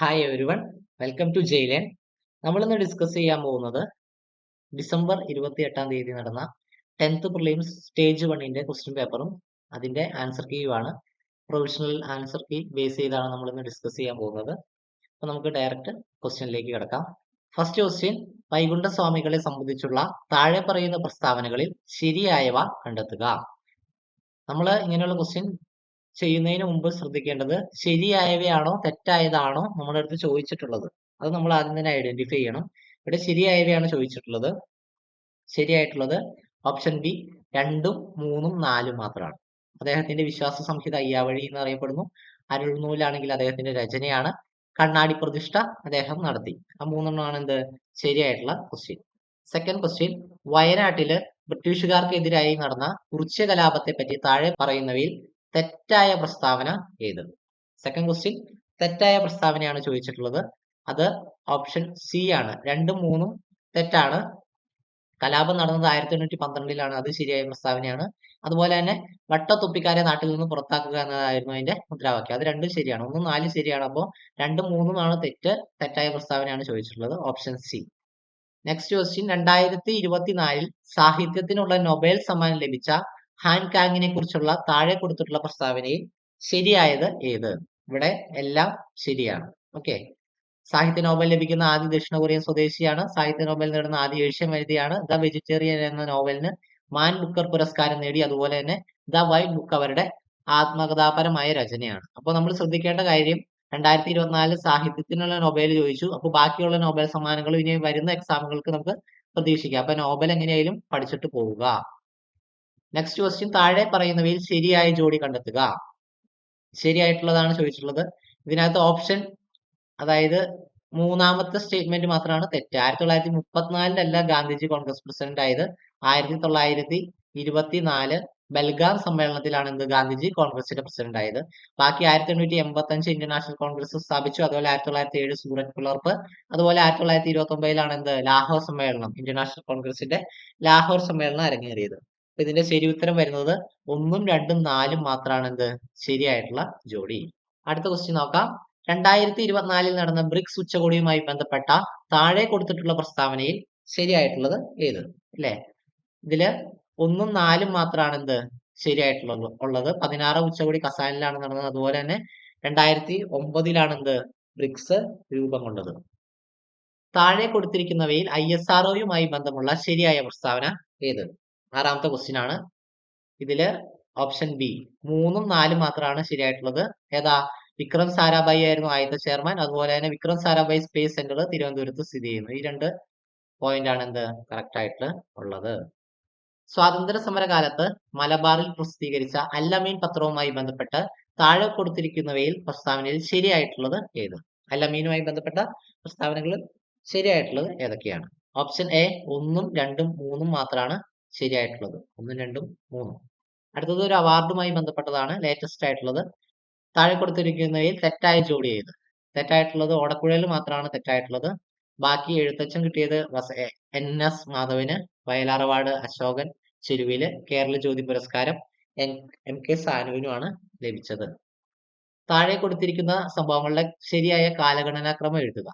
Hi everyone welcome to ജയിലേൺ നമ്മളിന്ന് discuss ചെയ്യാൻ പോകുന്നത് ഡിസംബർ ഇരുപത്തി എട്ടാം തീയതി നടന്ന ടെൻത്ത് പ്രിലിംസ് സ്റ്റേജ് വണ്ണിന്റെ ക്വസ്റ്റ്യൻ പേപ്പറും അതിന്റെ ആൻസർ കീയുമാണ് പ്രൊവിഷണൽ ആൻസർ കീ ബേസ് ചെയ്താണ് നമ്മൾ ഇന്ന് ഡിസ്കസ് ചെയ്യാൻ പോകുന്നത്. അപ്പൊ നമുക്ക് ഡയറക്റ്റ് ക്വസ്റ്റ്യനിലേക്ക് കിടക്കാം. ഫസ്റ്റ് ക്വസ്റ്റ്യൻ വൈകുണ്ഠ സ്വാമികളെ സംബന്ധിച്ചുള്ള താഴെ പറയുന്ന പ്രസ്താവനകളിൽ ശരിയായവ കണ്ടെത്തുക. നമ്മൾ ഇങ്ങനെയുള്ള ക്വസ്റ്റ്യൻ ചെയ്യുന്നതിന് മുമ്പ് ശ്രദ്ധിക്കേണ്ടത് ശരിയായവയാണോ തെറ്റായതാണോ നമ്മുടെ അടുത്ത് ചോദിച്ചിട്ടുള്ളത്. അത് നമ്മൾ ആദ്യം തന്നെ ഐഡന്റിഫൈ ചെയ്യണം. ഇവിടെ ശരിയായവയാണ് ചോദിച്ചിട്ടുള്ളത്. ശരിയായിട്ടുള്ളത് ഓപ്ഷൻ ബി രണ്ടും മൂന്നും നാലും മാത്രമാണ്. അദ്ദേഹത്തിന്റെ വിശ്വാസ സംഹിത അയ്യാവഴി എന്ന് അറിയപ്പെടുന്നു. അരുൾനൂലാണെങ്കിൽ അദ്ദേഹത്തിന്റെ രചനയാണ്. കണ്ണാടി പ്രതിഷ്ഠ അദ്ദേഹം നടത്തി. ആ മൂന്നെണ്ണമാണ് എന്ത്? ശരിയായിട്ടുള്ള ക്വസ്റ്റ്യൻ സെക്കൻഡ് ക്വസ്റ്റ്യൻ വയനാട്ടിൽ ബ്രിട്ടീഷുകാർക്കെതിരായി നടന്ന കുറിച്യ കലാപത്തെ പറ്റി താഴെ പറയുന്നവയിൽ തെറ്റായ പ്രസ്താവന ഏത്? സെക്കൻഡ് ക്വസ്റ്റ്യൻ തെറ്റായ പ്രസ്താവനയാണ് ചോദിച്ചിട്ടുള്ളത്. അത് ഓപ്ഷൻ സി ആണ്. രണ്ടും മൂന്നും തെറ്റാണ്. കലാപം നടന്നത് ആയിരത്തി എണ്ണൂറ്റി പന്ത്രണ്ടിലാണ് അത് ശരിയായ പ്രസ്താവനയാണ്. അതുപോലെ തന്നെ വട്ടത്തൊപ്പിക്കാരെ നാട്ടിൽ നിന്ന് പുറത്താക്കുക എന്നതായിരുന്നു അതിന്റെ മുദ്രാവാക്യം. അത് രണ്ടും ശരിയാണ്. ഒന്നും നാല് ശരിയാണ്. അപ്പോൾ രണ്ടും മൂന്നും ആണ് തെറ്റ്. തെറ്റായ പ്രസ്താവനയാണ് ചോദിച്ചിട്ടുള്ളത്. ഓപ്ഷൻ സി നെക്സ്റ്റ് ക്വസ്റ്റ്യൻ രണ്ടായിരത്തി ഇരുപത്തിനാലിൽ സാഹിത്യത്തിനുള്ള നൊബേൽ സമ്മാനം ലഭിച്ച ഹാൻ കാങ്ങിനെ കുറിച്ചുള്ള താഴെ കൊടുത്തിട്ടുള്ള പ്രസ്താവനയിൽ ശരിയായത് ഏത്? ഇവിടെ എല്ലാം ശരിയാണ്. ഓക്കെ. സാഹിത്യ നോബൽ ലഭിക്കുന്ന ആദ്യ ദക്ഷിണ കൊറിയൻ സ്വദേശിയാണ്. സാഹിത്യ നോബൽ നേടുന്ന ആദ്യ ഏഷ്യൻ വനിതയാണ്. ദ വെജിറ്റേറിയൻ എന്ന നോവലിന് മാൻ ബുക്കർ പുരസ്കാരം നേടി. അതുപോലെ തന്നെ ദ വൈറ്റ് ബുക്ക് അവരുടെ ആത്മകഥാപരമായ രചനയാണ്. അപ്പോൾ നമ്മൾ ശ്രദ്ധിക്കേണ്ട കാര്യം രണ്ടായിരത്തി ഇരുപത്തിനാലിൽ സാഹിത്യത്തിനുള്ള നോബൽ ചോദിച്ചു. അപ്പോൾ ബാക്കിയുള്ള നോബൽ സമ്മാനങ്ങളും ഇനി വരുന്ന എക്സാമുകൾക്ക് നമുക്ക് പ്രതീക്ഷിക്കാം. അപ്പൊ നോബൽ എങ്ങനെയായാലും പഠിച്ചിട്ട് പോവുക. നെക്സ്റ്റ് ക്വസ്റ്റ്യൻ താഴെ പറയുന്നവയിൽ ശരിയായ ജോഡി കണ്ടെത്തുക. ശരിയായിട്ടുള്ളതാണ് ചോദിച്ചിട്ടുള്ളത്. ഇതിനകത്ത് ഓപ്ഷൻ അതായത് മൂന്നാമത്തെ സ്റ്റേറ്റ്മെന്റ് മാത്രമാണ് തെറ്റ്. ആയിരത്തി തൊള്ളായിരത്തി മുപ്പത്തിനാലിലല്ല ഗാന്ധിജി കോൺഗ്രസ് പ്രസിഡന്റ് ആയത്. ആയിരത്തി തൊള്ളായിരത്തി ഇരുപത്തിനാല് ബൽഗാം സമ്മേളനത്തിലാണ് എന്ത് ഗാന്ധിജി കോൺഗ്രസിന്റെ പ്രസിഡന്റ് ആയത്. ബാക്കി ആയിരത്തി എണ്ണൂറ്റി എൺപത്തി അഞ്ച് ഇന്ത്യൻ നാഷണൽ കോൺഗ്രസ് സ്ഥാപിച്ചു. അതുപോലെ ആയിരത്തി തൊള്ളായിരത്തി ഏഴ് സൂററ്റ് പിളർപ്പ് അതുപോലെ ആയിരത്തി തൊള്ളായിരത്തി ഇരുപത്തി ഒമ്പതിലാണ് എന്ത്? ലാഹോർ സമ്മേളനം ഇന്ത്യൻ നാഷണൽ കോൺഗ്രസിന്റെ ലാഹോർ സമ്മേളനം അരങ്ങേറിയത്. അപ്പൊ ഇതിന്റെ ശരി ഉത്തരം വരുന്നത് ഒന്നും രണ്ടും നാലും മാത്രമാണ് എന്ത് ശരിയായിട്ടുള്ള ജോഡി. അടുത്ത ക്വസ്റ്റ്യൻ നോക്കാം. രണ്ടായിരത്തി ഇരുപത്തിനാലിൽ നടന്ന ബ്രിക്സ് ഉച്ചകോടിയുമായി ബന്ധപ്പെട്ട താഴെ കൊടുത്തിട്ടുള്ള പ്രസ്താവനയിൽ ശരിയായിട്ടുള്ളത് ഏത്? അല്ലെ? ഇതിൽ ഒന്നും നാലും മാത്രമാണ് എന്ത് ശരിയായിട്ടുള്ളത്. ഉള്ളത് പതിനാറ് ഉച്ചകോടി കസാനിലാണ് നടന്നത്. അതുപോലെ തന്നെ രണ്ടായിരത്തി ഒമ്പതിലാണ് എന്ത് ബ്രിക്സ് രൂപം കൊണ്ടത്. താഴെ കൊടുത്തിരിക്കുന്നവയിൽ ഐ എസ് ആർഒയുമായി ബന്ധമുള്ള ശരിയായ പ്രസ്താവന ഏത്? ആറാമത്തെ ക്വസ്റ്റ്യൻ ആണ്. ഇതിൽ ഓപ്ഷൻ ബി മൂന്നും നാലും മാത്രമാണ് ശരിയായിട്ടുള്ളത്. ഏതാ? വിക്രം സാരാഭായി ആയിരുന്നു ആദ്യത്തെ ചെയർമാൻ അതുപോലെ തന്നെ വിക്രം സാരാഭായി സ്പേസ് സെന്റർ തിരുവനന്തപുരത്ത് സ്ഥിതി ചെയ്യുന്നു. ഈ രണ്ട് പോയിന്റ് ആണ് എന്ത്? കറക്റ്റ് ആയിട്ട് ഉള്ളത്. സ്വാതന്ത്ര്യ സമര കാലത്ത് മലബാറിൽ പ്രസിദ്ധീകരിച്ച അല്ലമീൻ പത്രവുമായി ബന്ധപ്പെട്ട് താഴെ കൊടുത്തിരിക്കുന്നവയിൽ പ്രസ്താവനയിൽ ശരിയായിട്ടുള്ളത് ഏത്? അല്ലമീനുമായി ബന്ധപ്പെട്ട പ്രസ്താവനകൾ ശരിയായിട്ടുള്ളത് ഏതൊക്കെയാണ്? ഓപ്ഷൻ എ ഒന്നും രണ്ടും മൂന്നും മാത്രമാണ് ശരിയായിട്ടുള്ളത്. ഒന്നും രണ്ടും മൂന്നും. അടുത്തത് ഒരു അവാർഡുമായി ബന്ധപ്പെട്ടതാണ് ലേറ്റസ്റ്റ് ആയിട്ടുള്ളത്. താഴെ കൊടുത്തിരിക്കുന്നവയിൽ തെറ്റായ ജോഡി ചെയ്ത്. തെറ്റായിട്ടുള്ളത് ഓടക്കുഴയിൽ മാത്രമാണ് തെറ്റായിട്ടുള്ളത്. ബാക്കി എഴുത്തച്ഛൻ കിട്ടിയത് എൻ എസ് മാധവന് വയലാർ അവാർഡ് അശോകൻ ചെരുവിൽ കേരള ജ്യോതി പുരസ്കാരം എം കെ സാനുവിനുമാണ് ലഭിച്ചത്. താഴെ കൊടുത്തിരിക്കുന്ന സംഭവങ്ങളുടെ ശരിയായ കാലഗണനാക്രമം എഴുതുക.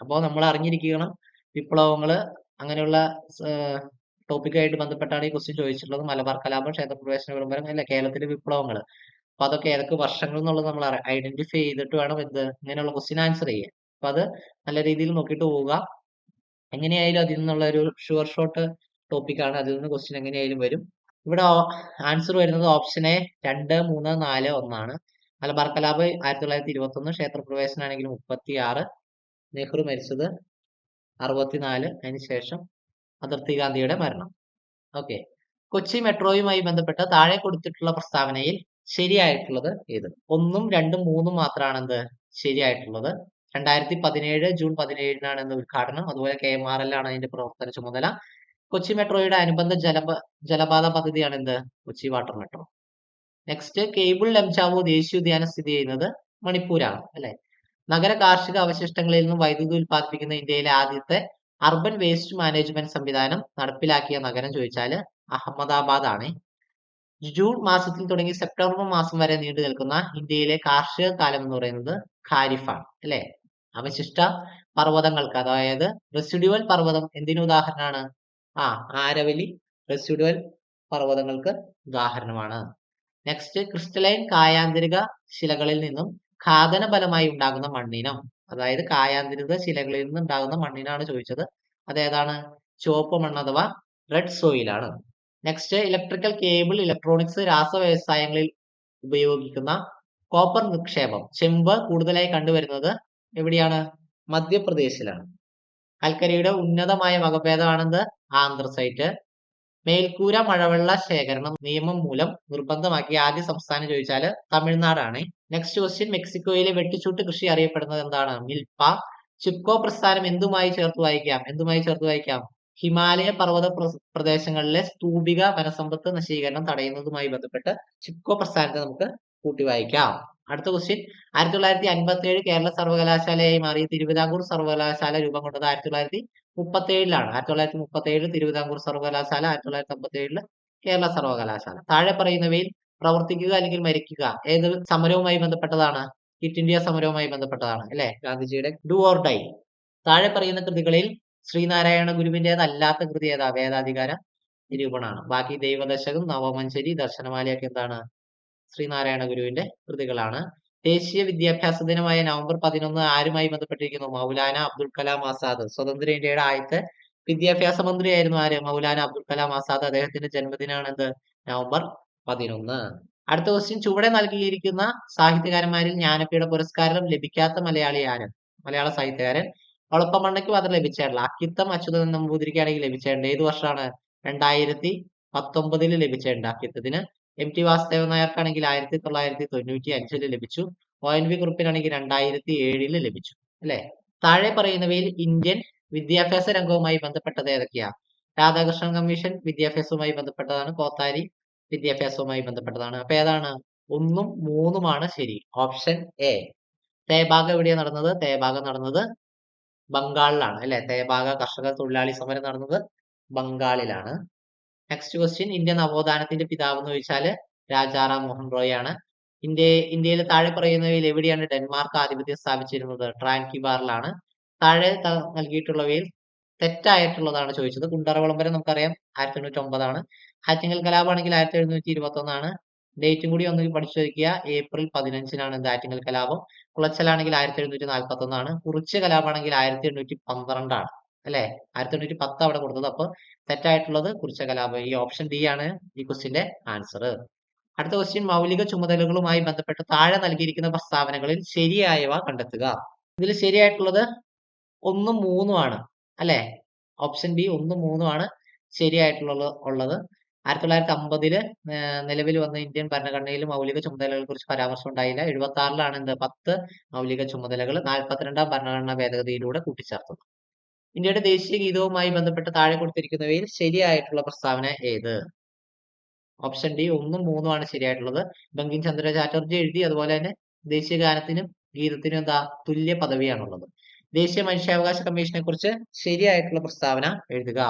അപ്പോൾ നമ്മൾ അറിഞ്ഞിരിക്കണം വിപ്ലവങ്ങൾ അങ്ങനെയുള്ള ടോപ്പിക്കായിട്ട് ബന്ധപ്പെട്ടാണ് ഈ ക്വസ്റ്റ്യൻ ചോദിച്ചിട്ടുള്ളത്. മലബാർ കലാപം ക്ഷേത്രപ്രവേശന വിളംബരം അല്ല? കേരളത്തിലെ വിപ്ലവങ്ങൾ അപ്പൊ അതൊക്കെ ഏതൊക്കെ വർഷങ്ങൾ എന്നുള്ളത് നമ്മൾ ഐഡന്റിഫൈ ചെയ്തിട്ട് വേണം എന്ത് ഇങ്ങനെയുള്ള ക്വസ്റ്റ്യൻ ആൻസർ ചെയ്യാൻ. അപ്പൊ അത് നല്ല രീതിയിൽ നോക്കിയിട്ട് പോവുക. എങ്ങനെയായാലും അതിൽ നിന്നുള്ള ഒരു ഷുവർ ഷോട്ട് ടോപ്പിക്കാണ് അതിൽ നിന്ന് ക്വസ്റ്റ്യൻ എങ്ങനെയായാലും വരും. ഇവിടെ ആൻസർ വരുന്നത് ഓപ്ഷൻ എ രണ്ട് മൂന്ന് നാല് ഒന്നാണ്. മലബാർ കലാപ് ആയിരത്തി തൊള്ളായിരത്തി ഇരുപത്തി ഒന്ന് ക്ഷേത്രപ്രവേശനാണെങ്കിൽ മുപ്പത്തി ആറ് നെഹ്റു മരിച്ചത് അറുപത്തിനാല്. അതിനുശേഷം അതിർത്തി ഗാന്ധിയുടെ മരണം. ഓക്കെ കൊച്ചി മെട്രോയുമായി ബന്ധപ്പെട്ട് താഴെ കൊടുത്തിട്ടുള്ള പ്രസ്താവനയിൽ ശരിയായിട്ടുള്ളത് ഏത് ഒന്നും രണ്ടും മൂന്നും മാത്രമാണ് എന്ത് ശരിയായിട്ടുള്ളത്? രണ്ടായിരത്തി പതിനേഴ് ജൂൺ പതിനേഴിനാണ് എന്ന ഉദ്ഘാടനം. അതുപോലെ കെ എം ആർ എൽ ആണ് അതിന്റെ പ്രവർത്തന ചുമതല. കൊച്ചി മെട്രോയുടെ അനുബന്ധ ജലപ ജലപാത പദ്ധതിയാണ് എന്ത് Kochi water metro. Next Keibul Lamjao ദേശീയോദ്യാനം സ്ഥിതി ചെയ്യുന്നത് മണിപ്പൂരാണ് അല്ലെ? നഗര കാർഷിക അവശിഷ്ടങ്ങളിൽ നിന്നും വൈദ്യുതി ഉൽപ്പാദിപ്പിക്കുന്ന ഇന്ത്യയിലെ ആദ്യത്തെ അർബൻ വേസ്റ്റ് മാനേജ്മെന്റ് സംവിധാനം നടപ്പിലാക്കിയ നഗരം ചോദിച്ചാൽ അഹമ്മദാബാദ് ആണ് ജൂൺ മാസത്തിൽ തുടങ്ങി സെപ്റ്റംബർ മാസം വരെ നീണ്ടു നിൽക്കുന്ന ഇന്ത്യയിലെ കാർഷിക കാലം എന്ന് പറയുന്നത് ഖാരിഫാണ് അല്ലെ? അവശിഷ്ട പർവതങ്ങൾക്ക് അതായത് റെസിഡ്യുവൽ പർവതം എന്തിനു ഉദാഹരണമാണ്? ആ ആരവലി റെസിഡ്യുവൽ പർവതങ്ങൾക്ക് ഉദാഹരണമാണ്. നെക്സ്റ്റ് ക്രിസ്റ്റലൈൻ കായാന്തരിക ശിലകളിൽ നിന്നും ഖാദന ഫലമായി ഉണ്ടാകുന്ന മണ്ണിനം. അതായത് കായാന്തരിക ശിലകളിൽ നിന്ന് ഉണ്ടാകുന്ന മണ്ണിനാണ് ചോദിച്ചത്. അതേതാണ് ചുവപ്പ് മണ്ണ് അഥവാ റെഡ് സോയിൽ ആണ്. നെക്സ്റ്റ് ഇലക്ട്രിക്കൽ കേബിൾ ഇലക്ട്രോണിക്സ് രാസ വ്യവസായങ്ങളിൽ ഉപയോഗിക്കുന്ന കോപ്പർ നിക്ഷേപം ചെമ്പ് കൂടുതലായി കണ്ടുവരുന്നത് എവിടെയാണ്? മധ്യപ്രദേശിലാണ്. കൽക്കരിയുടെ ഉന്നതമായ വകഭേദമാണെന്ത് ആന്ത്രസൈറ്റ് മേൽക്കൂര മഴവെള്ള ശേഖരണം നിയമം മൂലം നിർബന്ധമാക്കിയ ആദ്യ സംസ്ഥാനം ചോദിച്ചാൽ തമിഴ്നാടാണ്. നെക്സ്റ്റ് ക്വസ്റ്റ്യൻ മെക്സിക്കോയിലെ വെട്ടിച്ചൂട്ട് കൃഷി അറിയപ്പെടുന്നത് എന്താണ്? മിൽപ ചിപ്കോ പ്രസ്ഥാനം എന്തുമായി ചേർത്ത് വായിക്കാം? എന്തുമായി ചേർത്ത് വായിക്കാം? ഹിമാലയ പർവത പ്രദേശങ്ങളിലെ സ്തൂപിക വനസമ്പത്ത് നശീകരണം തടയുന്നതുമായി ബന്ധപ്പെട്ട് ചിപ്കോ പ്രസ്ഥാനത്തെ നമുക്ക് കൂട്ടി വായിക്കാം. അടുത്ത ക്വസ്റ്റ്യൻ ആയിരത്തി തൊള്ളായിരത്തി അൻപത്തി ഏഴ് കേരള സർവകലാശാലയായി മാറി തിരുവിതാംകൂർ സർവകലാശാല രൂപം കൊണ്ടത് ആയിരത്തി തൊള്ളായിരത്തി മുപ്പത്തി ഏഴിലാണ് ആയിരത്തി തൊള്ളായിരത്തി മുപ്പത്തി ഏഴ് തിരുവിതാംകൂർ സർവകലാശാല ആയിരത്തി തൊള്ളായിരത്തി അമ്പത്തി ഏഴിൽ കേരള സർവകലാശാല. താഴെ പറയുന്നവയിൽ പ്രവർത്തിക്കുക അല്ലെങ്കിൽ മരിക്കുക ഏത് സമരവുമായി ബന്ധപ്പെട്ടതാണ്? ക്വിറ്റ് ഇന്ത്യ സമരവുമായി ബന്ധപ്പെട്ടതാണ് അല്ലെ? ഗാന്ധിജിയുടെ ഡു ഓർ ഡൈ താഴെ പറയുന്ന കൃതികളിൽ ശ്രീനാരായണ ഗുരുവിന്റേതല്ലാത്ത കൃതി ഏതാ? വേദാധികാര നിരൂപണമാണ്. ബാക്കി ദൈവദശകം നവമഞ്ചരി ദർശനമാലയൊക്കെ എന്താണ്? ശ്രീനാരായണ ഗുരുവിന്റെ കൃതികളാണ്. ദേശീയ വിദ്യാഭ്യാസ ദിനമായ നവംബർ പതിനൊന്ന് ആരുമായി ബന്ധപ്പെട്ടിരിക്കുന്നു? മൗലാന അബ്ദുൽ കലാം ആസാദ് സ്വതന്ത്ര ഇന്ത്യയുടെ ആദ്യത്തെ വിദ്യാഭ്യാസ മന്ത്രിയായിരുന്നു ആര്? മൗലാന അബ്ദുൽ കലാം ആസാദ്. അദ്ദേഹത്തിന്റെ ജന്മദിനമാണ് എന്ത് നവംബർ പതിനൊന്ന്. അടുത്ത ക്വസ്റ്റ്യൻ ചുവടെ നൽകിയിരിക്കുന്ന സാഹിത്യകാരന്മാരിൽ ജ്ഞാനപീഠ പുരസ്കാരം ലഭിക്കാത്ത മലയാളി ആര്? മലയാള സാഹിത്യകാരൻ. ഒളപ്പമണ്ണയ്ക്ക് മാത്രം ലഭിച്ചിട്ടുള്ള അക്കിത്തം അച്യുതൻ നമ്പൂതിരിക്കാണെങ്കിൽ ലഭിച്ചിട്ടുണ്ട് ഏത് വർഷമാണ്? രണ്ടായിരത്തി പത്തൊമ്പതിൽ ലഭിച്ചിട്ടുണ്ട് അക്കിത്തത്തിന്. എം ടി വാസുദേവൻ നായർക്കാണെങ്കിൽ ആയിരത്തി തൊള്ളായിരത്തി തൊണ്ണൂറ്റി അഞ്ചിൽ ലഭിച്ചു. ഒ എൻ വി കുറിപ്പിനാണെങ്കിൽ രണ്ടായിരത്തി ഏഴിൽ ലഭിച്ചു. അല്ലെ? താഴെ പറയുന്നവയിൽ ഇന്ത്യൻ വിദ്യാഭ്യാസ രംഗവുമായി ബന്ധപ്പെട്ടത് ഏതൊക്കെയാ? രാധാകൃഷ്ണൻ കമ്മീഷൻ വിദ്യാഭ്യാസവുമായി ബന്ധപ്പെട്ടതാണ്. കോത്താരി വിദ്യാഭ്യാസവുമായി ബന്ധപ്പെട്ടതാണ്. അപ്പൊ ഏതാണ്? ഒന്നും മൂന്നുമാണ് ശരി. Option A. തേബാഗ എവിടെയാണ് നടന്നത്? തേബാഗ നടന്നത് ബംഗാളിലാണ്. അല്ലെ? തേബാഗ കർഷക തൊഴിലാളി സമരം നടന്നത് ബംഗാളിലാണ്. നെക്സ്റ്റ് ക്വസ്റ്റ്യൻ ഇന്ത്യ നവോത്ഥാനത്തിന്റെ പിതാവ് എന്ന് ചോദിച്ചാൽ രാജാറാം മോഹൻ റോയ് ആണ്. ഇന്ത്യ ഇന്ത്യയിൽ താഴെ പറയുന്നവയിൽ എവിടെയാണ് ഡെൻമാർക്ക് ആധിപത്യം സ്ഥാപിച്ചിരുന്നത്? ട്രാൻകിബാറിലാണ് താഴെ നൽകിയിട്ടുള്ളവയിൽ തെറ്റായിട്ടുള്ളതാണ് ചോദിച്ചത്. കുണ്ടറ വിളംബരം നമുക്കറിയാം. ആയിരത്തി എണ്ണൂറ്റി ഒമ്പതാണ് ആറ്റിങ്ങൽ കലാപമാണെങ്കിൽ ആയിരത്തി എഴുന്നൂറ്റി ഇരുപത്തി ഒന്നാണ് ഡേറ്റും കൂടി ഒന്ന് പഠിച്ചു വയ്ക്കുക. ഏപ്രിൽ പതിനഞ്ചിനാണ് എന്ത് ആറ്റിങ്ങൽ കലാപം. കുളച്ചലാണെങ്കിൽ ആയിരത്തി എഴുന്നൂറ്റി നാൽപ്പത്തി ഒന്നാണ് കുറിച്ച് കലാപമാണെങ്കിൽ ആയിരത്തി എണ്ണൂറ്റി പന്ത്രണ്ടാണ് അല്ലെ? ആയിരത്തി എണ്ണൂറ്റി പത്ത് അവിടെ കൊടുത്തത്. അപ്പൊ തെറ്റായിട്ടുള്ളത് കുറിച്ച കലാപം ഈ ഓപ്ഷൻ ഡി ആണ് ഈ ക്വസ്റ്റിന്റെ ആൻസർ അടുത്ത ക്വസ്റ്റ്യൻ മൗലിക ചുമതലകളുമായി ബന്ധപ്പെട്ട് താഴെ നൽകിയിരിക്കുന്ന പ്രസ്താവനകളിൽ ശരിയായവ കണ്ടെത്തുക. ഇതിൽ ശരിയായിട്ടുള്ളത് ഒന്നും മൂന്നും ആണ്. അല്ലെ? ഓപ്ഷൻ ബി ഒന്നും മൂന്നും ആണ് ഉള്ളത്. ആയിരത്തി തൊള്ളായിരത്തി അമ്പതിൽ നിലവിൽ വന്ന ഇന്ത്യൻ ഭരണഘടനയിൽ മൗലിക ചുമതലകളെ കുറിച്ച് പരാമർശം ഉണ്ടായില്ല. എഴുപത്തി ആറിലാണ് എന്ത് പത്ത് മൗലിക ചുമതലകൾ. നാൽപ്പത്തിരണ്ടാം ഭരണഘടനാ ഭേദഗതിയിലൂടെ കൂട്ടിച്ചേർത്തത്. ഇന്ത്യയുടെ ദേശീയ ഗീതവുമായി ബന്ധപ്പെട്ട് താഴെ കൊടുത്തിരിക്കുന്നവയിൽ ശരിയായിട്ടുള്ള പ്രസ്താവന ഏത്? ഓപ്ഷൻ ഡി ഒന്നും മൂന്നും ആണ് ശരിയായിട്ടുള്ളത്. ബങ്കിം ചന്ദ്ര ചാറ്റർജി എഴുതി അതുപോലെ തന്നെ ദേശീയ ഗാനത്തിനും ഗീതത്തിനും എന്താ തുല്യ പദവിയാണുള്ളത്. ദേശീയ മനുഷ്യാവകാശ കമ്മീഷനെ കുറിച്ച് ശരിയായിട്ടുള്ള പ്രസ്താവന എഴുതുക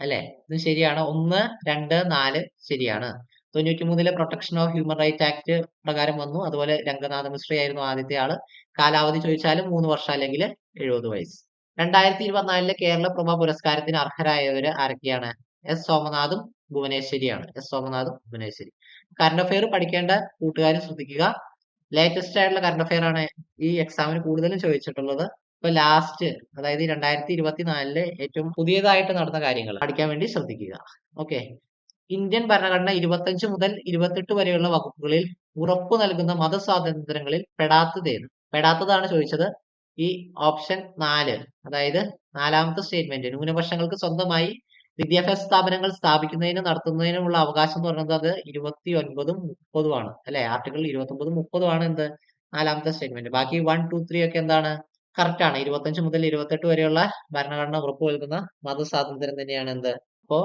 അല്ലെ? ഇത് ശരിയാണ്. ഒന്ന് രണ്ട് നാല് ശരിയാണ്. തൊണ്ണൂറ്റി മൂന്നിലെ protection of human right act പ്രകാരം വന്നു. അതുപോലെ രംഗനാഥ മിശ്ര ആയിരുന്നു ആദ്യത്തെ ആൾ. കാലാവധി ചോദിച്ചാലും മൂന്ന് വർഷം അല്ലെങ്കിൽ എഴുപത് വയസ്സ്. രണ്ടായിരത്തി ഇരുപത്തിനാലിലെ കേരള പ്രഭ പുരസ്കാരത്തിന് അർഹരായവര് ആരൊക്കെയാണ്? എസ്. സോമനാഥും ഭുവനേശ്വരിയാണ്. എസ്. സോമനാഥും ഭുവനേശ്വരി. കറണ്ട് അഫെയർ പഠിക്കേണ്ട കൂട്ടുകാരും ശ്രദ്ധിക്കുക. ലേറ്റസ്റ്റ് ആയിട്ടുള്ള കറണ്ട് അഫെയർ ആണ് ഈ എക്സാമിന് കൂടുതലും ചോദിച്ചിട്ടുള്ളത്. ഇപ്പൊ ലാസ്റ്റ് അതായത് രണ്ടായിരത്തി ഇരുപത്തിനാലിൽ ഏറ്റവും പുതിയതായിട്ട് നടന്ന കാര്യങ്ങൾ പഠിക്കാൻ വേണ്ടി ശ്രദ്ധിക്കുക. ഓക്കെ ഇന്ത്യൻ ഭരണഘടന ഇരുപത്തഞ്ച് മുതൽ ഇരുപത്തെട്ട് വരെയുള്ള വകുപ്പുകളിൽ ഉറപ്പു നൽകുന്ന മതസ്വാതന്ത്ര്യങ്ങളിൽ പെടാത്തതേത് പെടാത്തതാണ് ചോദിച്ചത് ഈ ഓപ്ഷൻ നാല് അതായത് നാലാമത്തെ സ്റ്റേറ്റ്മെന്റ് ന്യൂനപക്ഷങ്ങൾക്ക് സ്വന്തമായി വിദ്യാഭ്യാസ സ്ഥാപനങ്ങൾ സ്ഥാപിക്കുന്നതിനും നടത്തുന്നതിനുമുള്ള അവകാശം എന്ന് പറയുന്നത് അത് ഇരുപത്തി ഒൻപതും മുപ്പതുമാണ് അല്ലെ? ആർട്ടിക്കിൾ ഇരുപത്തി ഒമ്പതും മുപ്പതും ആണ് എന്ത്? നാലാമത്തെ സ്റ്റേറ്റ്മെന്റ് ബാക്കി വൺ ടു ത്രീ ഒക്കെ എന്താണ്? കറക്റ്റ് ആണ്. ഇരുപത്തഞ്ച് മുതൽ ഇരുപത്തെട്ട് വരെയുള്ള ഭരണഘടന ഉറപ്പു നൽകുന്ന മതസ്വാതന്ത്ര്യം തന്നെയാണ് എന്ത്? അപ്പോ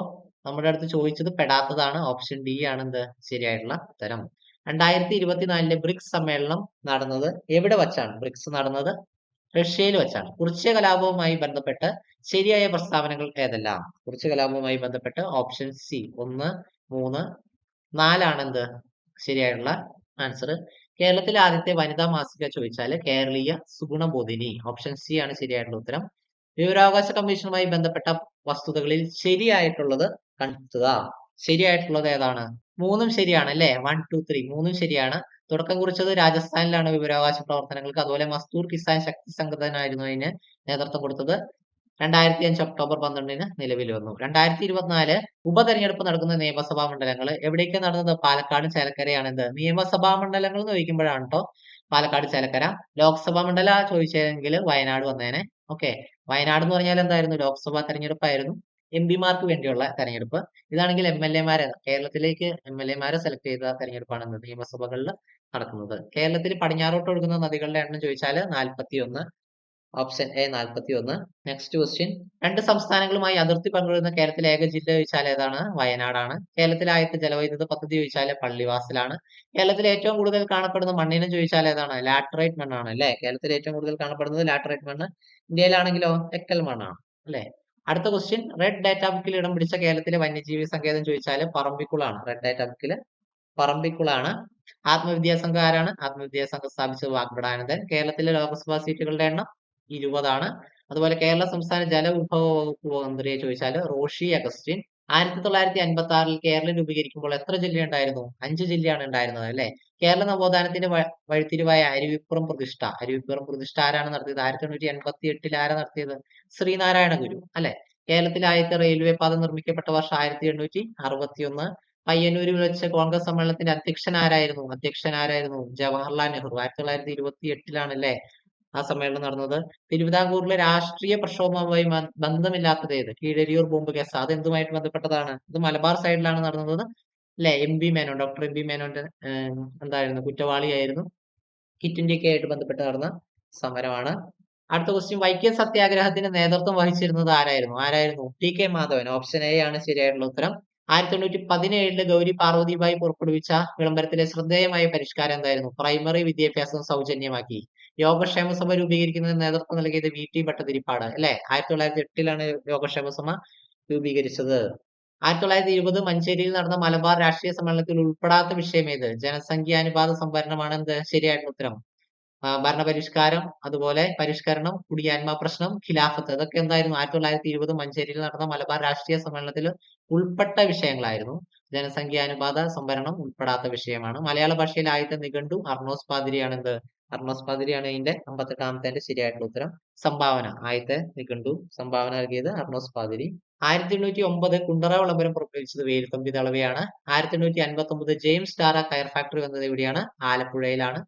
നമ്മുടെ അടുത്ത് ചോദിച്ചത് പെടാത്തതാണ്. ഓപ്ഷൻ ഡി ആണ് എന്ത്? ശരിയായിട്ടുള്ള ഉത്തരം. രണ്ടായിരത്തി ഇരുപത്തിനാലിലെ ബ്രിക്സ് സമ്മേളനം നടന്നത് എവിടെ വച്ചാണ്? ബ്രിക്സ് നടന്നത് റഷ്യയിൽ വെച്ചാണ്. കുറിച്യ കലാപവുമായി ബന്ധപ്പെട്ട് ശരിയായ പ്രസ്താവനകൾ ഏതെല്ലാം? കുറിച്യ കലാപവുമായി ബന്ധപ്പെട്ട് ഓപ്ഷൻ സി ഒന്ന് മൂന്ന് നാലാണ് എന്ത് ശരിയായിട്ടുള്ള ആൻസർ കേരളത്തിലെ ആദ്യത്തെ വനിതാ മാസിക ചോദിച്ചാൽ കേരളീയ സുഗുണബോധിനി. ഓപ്ഷൻ സി ആണ് ശരിയായിട്ടുള്ള ഉത്തരം. വിവരാവകാശ കമ്മീഷനുമായി ബന്ധപ്പെട്ട വസ്തുതകളിൽ ശരിയായിട്ടുള്ളത് കണ്ടെത്തുക. ശരിയായിട്ടുള്ളത് ഏതാണ്? മൂന്നും ശരിയാണ് അല്ലേ? വൺ ടു ത്രീ മൂന്നും ശരിയാണ്. തുടക്കം കുറിച്ചത് രാജസ്ഥാനിലാണ് വിവരാവകാശ പ്രവർത്തനങ്ങൾക്ക്. അതുപോലെ മസ്തൂർ കിസാൻ ശക്തി സംഘടനായിരുന്നു അതിന് നേതൃത്വം കൊടുത്തത്. രണ്ടായിരത്തി അഞ്ച് ഒക്ടോബർ പന്ത്രണ്ടിന് നിലവിൽ വന്നു. രണ്ടായിരത്തി ഇരുപത്തിനാല് ഉപതെരഞ്ഞെടുപ്പ് നടക്കുന്ന നിയമസഭാ മണ്ഡലങ്ങൾ എവിടേക്ക് നടന്നത്? പാലക്കാട് ചേലക്കരയാണ്. എന്ത്? നിയമസഭാ മണ്ഡലങ്ങൾ എന്ന് ചോദിക്കുമ്പോഴാണ് കേട്ടോ പാലക്കാട് ചേലക്കര. ലോക്സഭാ മണ്ഡല ചോദിച്ചെങ്കിൽ വയനാട് വന്നേനെ. ഓക്കെ. വയനാട് എന്ന് പറഞ്ഞാൽ എന്തായിരുന്നു? ലോക്സഭാ തെരഞ്ഞെടുപ്പായിരുന്നു. എം പിമാർക്ക് വേണ്ടിയുള്ള തെരഞ്ഞെടുപ്പ്. ഇതാണെങ്കിൽ എം എൽ എമാരെ കേരളത്തിലേക്ക് എം എൽ എമാരെ സെലക്ട് ചെയ്ത തെരഞ്ഞെടുപ്പാണ് നിയമസഭകളിൽ നടക്കുന്നത്. കേരളത്തിൽ പടിഞ്ഞാറോട്ട് ഒഴുകുന്ന നദികളുടെ എണ്ണം ചോദിച്ചാൽ നാൽപ്പത്തി ഒന്ന് ഓപ്ഷൻ എ നാൽപ്പത്തി ഒന്ന് നെക്സ്റ്റ് ക്വസ്റ്റ്യൻ രണ്ട് സംസ്ഥാനങ്ങളുമായി അതിർത്തി പങ്കിടുന്ന കേരളത്തിലെ ഏക ജില്ല ചോദിച്ചാൽ ഏതാണ്? വയനാടാണ്. കേരളത്തിലെ ആദ്യത്തെ ജലവൈദ്യുത പദ്ധതി ചോദിച്ചാൽ പള്ളിവാസലാണ്. കേരളത്തിൽ ഏറ്റവും കൂടുതൽ കാണപ്പെടുന്ന മണ്ണിനെ ചോദിച്ചാൽ ഏതാണ്? ലാറ്ററൈറ്റ് മണ്ണാണ് അല്ലെ? കേരളത്തിൽ ഏറ്റവും കൂടുതൽ കാണപ്പെടുന്നത് ലാറ്ററൈറ്റ് മണ്ണ്. ഇന്ത്യയിലാണെങ്കിലോ? എക്കൽ മണ്ണാണ് അല്ലെ? അടുത്ത ക്വസ്റ്റ്യൻ റെഡ് ഡാറ്റ ബുക്കിൽ ഇടം പിടിച്ച കേരളത്തിലെ വന്യജീവി സങ്കേതം ചോദിച്ചാൽ പറമ്പിക്കുളാണ്. റെഡ് ഡാറ്റ ബുക്കിൽ പറമ്പിക്കുളാണ്. ആത്മവിദ്യാസംഘം ആരാണ്? ആത്മവിദ്യാസംഘം സ്ഥാപിച്ചത് വാഗ്ബടാനന്ദൻ കേരളത്തിലെ ലോക്സഭാ സീറ്റുകളുടെ എണ്ണം ഇരുപതാണ്. അതുപോലെ കേരള സംസ്ഥാന ജലവിഭവ വകുപ്പ് മന്ത്രിയെ ചോദിച്ചാൽ റോഷി അഗസ്റ്റിൻ. ആയിരത്തി തൊള്ളായിരത്തി അൻപത്തി ആറിൽ കേരളം രൂപീകരിക്കുമ്പോൾ എത്ര ജില്ല ഉണ്ടായിരുന്നു അഞ്ച് ജില്ലയാണ് ഉണ്ടായിരുന്നത് അല്ലെ? കേരള നവോത്ഥാനത്തിന്റെ വഴിത്തിരിവായ അരുവിപ്പുറം പ്രതിഷ്ഠ. അരുവിപ്പുറം പ്രതിഷ്ഠ ആരാണ് നടത്തിയത്? ആയിരത്തി എണ്ണൂറ്റി എൺപത്തി എട്ടിൽ ആരാ നടത്തിയത്? ശ്രീനാരായണ ഗുരു അല്ലെ? കേരളത്തിലെ ആദ്യത്തെ റെയിൽവേ പാത നിർമ്മിക്കപ്പെട്ട വർഷം ആയിരത്തി എണ്ണൂറ്റി അറുപത്തി ഒന്ന് പയ്യന്നൂരിൽ വെച്ച് കോൺഗ്രസ് സമ്മേളനത്തിന്റെ അധ്യക്ഷൻ ആരായിരുന്നു? അധ്യക്ഷൻ ആരായിരുന്നു? ജവഹർലാൽ നെഹ്റു. ആയിരത്തി തൊള്ളായിരത്തി ഇരുപത്തി എട്ടിലാണ് അല്ലെ? ആ സമ്മേളനം നടന്നത്. തിരുവിതാംകൂറിലെ രാഷ്ട്രീയ പ്രക്ഷോഭവുമായി ബന്ധമില്ലാത്തത് ഏത്? Keezhariyur bomb case. അത് എന്തുമായിട്ട് ബന്ധപ്പെട്ടതാണ്? ഇത് മലബാർ സൈഡിലാണ് നടന്നത് അല്ലെ M B Menon doctor M B മേനോന്റെ എന്തായിരുന്നു? കുറ്റവാളിയായിരുന്നു. കിറ്റ് ഇന്ത്യയ്ക്ക് ആയിട്ട് ബന്ധപ്പെട്ട് നടന്ന സമരമാണ്. അടുത്ത ക്വസ്റ്റ്യൻ വൈക്കം സത്യാഗ്രഹത്തിന് നേതൃത്വം വഹിച്ചിരുന്നത് ആരായിരുന്നു? ആരായിരുന്നു? T K Madhavan. Option A ആണ് ശരിയായിട്ടുള്ള ഉത്തരം. ആയിരത്തി തൊണ്ണൂറ്റി പതിനേഴിൽ ഗൗരി പാർവതിബായി പുറപ്പെടുവിച്ച വിളംബരത്തിലെ ശ്രദ്ധേയമായ പരിഷ്കാരം എന്തായിരുന്നു? പ്രൈമറി വിദ്യാഭ്യാസം സൗജന്യമാക്കി. യോഗക്ഷേമ സഭ രൂപീകരിക്കുന്നതിന് നേതൃത്വം നൽകിയത് വി ടി ഭട്ടതിരിപ്പാട് അല്ലെ? ആയിരത്തി തൊള്ളായിരത്തി എട്ടിലാണ് യോഗക്ഷേമ സഭ രൂപീകരിച്ചത്. ആയിരത്തി തൊള്ളായിരത്തി ഇരുപത് മഞ്ചേരിയിൽ നടന്ന മലബാർ രാഷ്ട്രീയ സമ്മേളനത്തിൽ ഉൾപ്പെടാത്ത വിഷയം ഏത്? ജനസംഖ്യാനുപാത സംഭരണമാണ് എന്ത്? ശരിയായിട്ടുള്ള ഉത്തരം. ഭരണപരിഷ്കാരം അതുപോലെ പരിഷ്കരണം കുടിയാന്മ പ്രശ്നം ഖിലാഫത്ത് അതൊക്കെ എന്തായിരുന്നു? ആയിരത്തി തൊള്ളായിരത്തി ഇരുപത് മഞ്ചേരിയിൽ നടന്ന മലബാർ രാഷ്ട്രീയ സമ്മേളനത്തിൽ ഉൾപ്പെട്ട വിഷയങ്ങളായിരുന്നു. ജനസംഖ്യാനുപാത സംഭരണം ഉൾപ്പെടാത്ത വിഷയമാണ്. മലയാള ഭാഷയിൽ ആദ്യത്തെ നിഘണ്ടു അർണോസ് പാതിരിയാണ് എന്ത് അർണോസ് പാതിരിയാണ് ഇതിന്റെ അമ്പത്തെട്ടാമത്തെ ശരിയായിട്ടുള്ള ഉത്തരം. സംഭാവന ആദ്യത്തെ നിഘണ്ടു സംഭാവന നൽകിയത് അർണോസ് പാതിരി ആയിരത്തി എണ്ണൂറ്റി ഒമ്പത് കുണ്ടറ വിളംബരം പുറപ്പെടുവിച്ചത് വേലുത്തമ്പി തളവയാണ്. ആയിരത്തി എണ്ണൂറ്റി അൻപത്തി ഒമ്പത് ജെയിംസ് ടാറ കയർ ഫാക്ടറി വന്നത് എവിടെയാണ് ആലപ്പുഴയിലാണ്.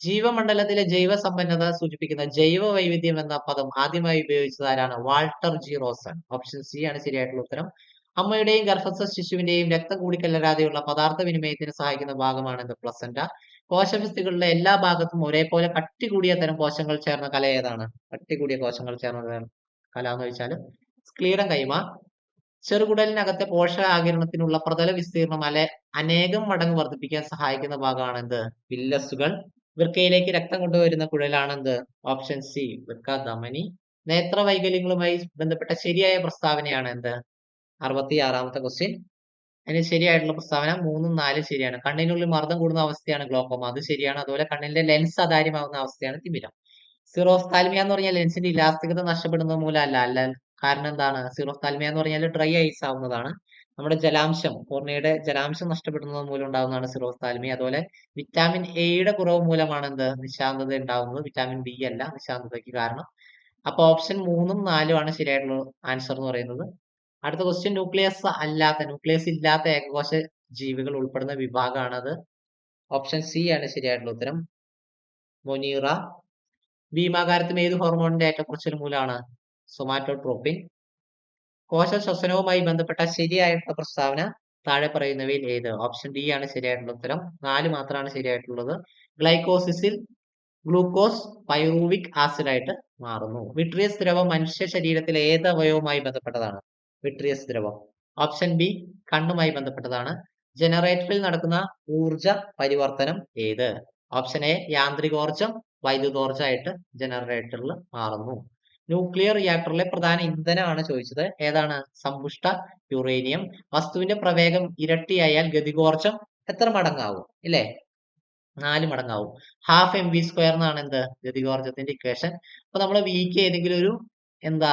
ജീവമണ്ഡലത്തിലെ ജൈവ സമ്പന്നത സൂചിപ്പിക്കുന്ന ജൈവ വൈവിധ്യം എന്ന പദം ആദ്യമായി ഉപയോഗിച്ചത് ആരാണ്? Walter G Rosen. Option C ആണ് ശരിയായിട്ടുള്ള ഉത്തരം. അമ്മയുടെയും ഗർഭസ്ഥ ശിശുവിന്റെയും രക്തം കൂടിക്കലരാതെയുള്ള പദാർത്ഥ വിനിമയത്തിന് സഹായിക്കുന്ന ഭാഗമാണ് ഇത് പ്ലസന്റ. കോശഭിത്തികളുടെ എല്ലാ ഭാഗത്തും ഒരേപോലെ കട്ടി കൂടിയ തരം കോശങ്ങൾ ചേർന്ന കല ഏതാണ്? കട്ടി കൂടിയ കോശങ്ങൾ ചേർന്ന കല എന്ന് വെച്ചാൽ സ്ക്ലീറം കൈമ ചെറുകുടലിനകത്തെ പോഷകാകിരണത്തിനുള്ള പ്രതല വിസ്തീർണം അല്ലെ അനേകം മടങ്ങ് വർദ്ധിപ്പിക്കാൻ സഹായിക്കുന്ന ഭാഗമാണ് എന്ത്? വില്ലസുകൾ. വൃക്കയിലേക്ക് രക്തം കൊണ്ടുവരുന്ന കുഴലാണ് എന്ത്? ഓപ്ഷൻ സി വൃക്ക ധമനി. നേത്ര വൈകല്യങ്ങളുമായി ബന്ധപ്പെട്ട ശരിയായ പ്രസ്താവനയാണ് എന്ത്? അറുപത്തി ആറാമത്തെ ക്വസ്റ്റ്യൻ അതിന് ശരിയായിട്ടുള്ള പ്രസ്താവന മൂന്നും നാലും ശരിയാണ്. കണ്ണിനുള്ളിൽ മർദ്ദം കൂടുന്ന അവസ്ഥയാണ് ഗ്ലോക്കോമ അത് ശരിയാണ്. അതുപോലെ കണ്ണിന്റെ ലെൻസ് അതാര്യമാകുന്ന അവസ്ഥയാണ് തിമിരം. സിറോസ്താൽമിയ എന്ന് പറഞ്ഞാൽ ലെൻസിന്റെ ഇലാസ്തികത നഷ്ടപ്പെടുന്നത് മൂലമല്ല. അല്ല കാരണം എന്താണ്? സിറോസ്താൽമിയ എന്ന് പറഞ്ഞാൽ ഡ്രൈ ഐസ് ആവുന്നതാണ്. നമ്മുടെ ജലാംശം കോർണിയയുടെ ജലാംശം നഷ്ടപ്പെടുന്നത് മൂലം ഉണ്ടാകുന്നതാണ് സിറോസ്താൽമിയ അതുപോലെ വിറ്റാമിൻ എയുടെ കുറവ് മൂലമാണ് എന്ത്? നിശാന്തത ഉണ്ടാകുന്നത് വിറ്റാമിൻ ബി അല്ല നിശാന്തതയ്ക്ക് കാരണം. അപ്പൊ ഓപ്ഷൻ മൂന്നും നാലും ആണ് ശരിയായിട്ടുള്ള ആൻസർ എന്ന് പറയുന്നത്. അടുത്ത ക്വസ്റ്റ്യൻ ന്യൂക്ലിയസ് അല്ലാത്ത ന്യൂക്ലിയസ് ഇല്ലാത്ത ഏകകോശ ജീവികൾ ഉൾപ്പെടുന്ന വിഭാഗമാണത് ഓപ്ഷൻ സി ആണ് ശരിയായിട്ടുള്ള ഉത്തരം. മൊനീറ ഭീമാകാരത്തും ഏത് ഹോർമോണിന്റെ ഏറ്റക്കുറച്ചിൽ മൂലമാണ്? സൊമാറ്റോട്രോപ്പിൻ കോശ ശ്വസനവുമായി ബന്ധപ്പെട്ട ശരിയായിട്ടുള്ള പ്രസ്താവന താഴെ പറയുന്നവയിൽ ഏത്? ഓപ്ഷൻ ഡി ആണ് ശരിയായിട്ടുള്ള ഉത്തരം. നാല് മാത്രമാണ് ശരിയായിട്ടുള്ളത്. ഗ്ലൈക്കോസിസിൽ ഗ്ലൂക്കോസ് പൈറൂവിക് ആസിഡായിട്ട് മാറുന്നു. വിട്രിയസ് ദ്രവം മനുഷ്യ ശരീരത്തിലെ ഏത് അവയവുമായി ബന്ധപ്പെട്ടതാണ്? വിട്രിയസ് ദ്രവം. ഓപ്ഷൻ ബി കണ്ണുമായി ബന്ധപ്പെട്ടതാണ്. ജനറേറ്ററിൽ നടക്കുന്ന ഊർജ പരിവർത്തനം ഏത്? ഓപ്ഷൻ എ യാന്ത്രികോർജം വൈദ്യുതോർജമായിട്ട് ജനറേറ്ററിൽ മാറുന്നു. ന്യൂക്ലിയർ റിയാക്ടറിലെ പ്രധാന ഇന്ധനമാണ് ചോദിച്ചത്. ഏതാണ്? സമ്പുഷ്ട യുറേനിയം വസ്തുവിന്റെ പ്രവേഗം ഇരട്ടിയായാൽ ഗതികോർജം എത്ര മടങ്ങാവും? ഇല്ലേ? നാല് മടങ്ങാവും. ഹാഫ് എം വി സ്ക്വയർ എന്നാണ് എന്ത്? ഗതികോർജത്തിന്റെ ഇക്വേഷൻ അപ്പൊ നമ്മൾ വിക്ക് ഏതെങ്കിലും ഒരു എന്താ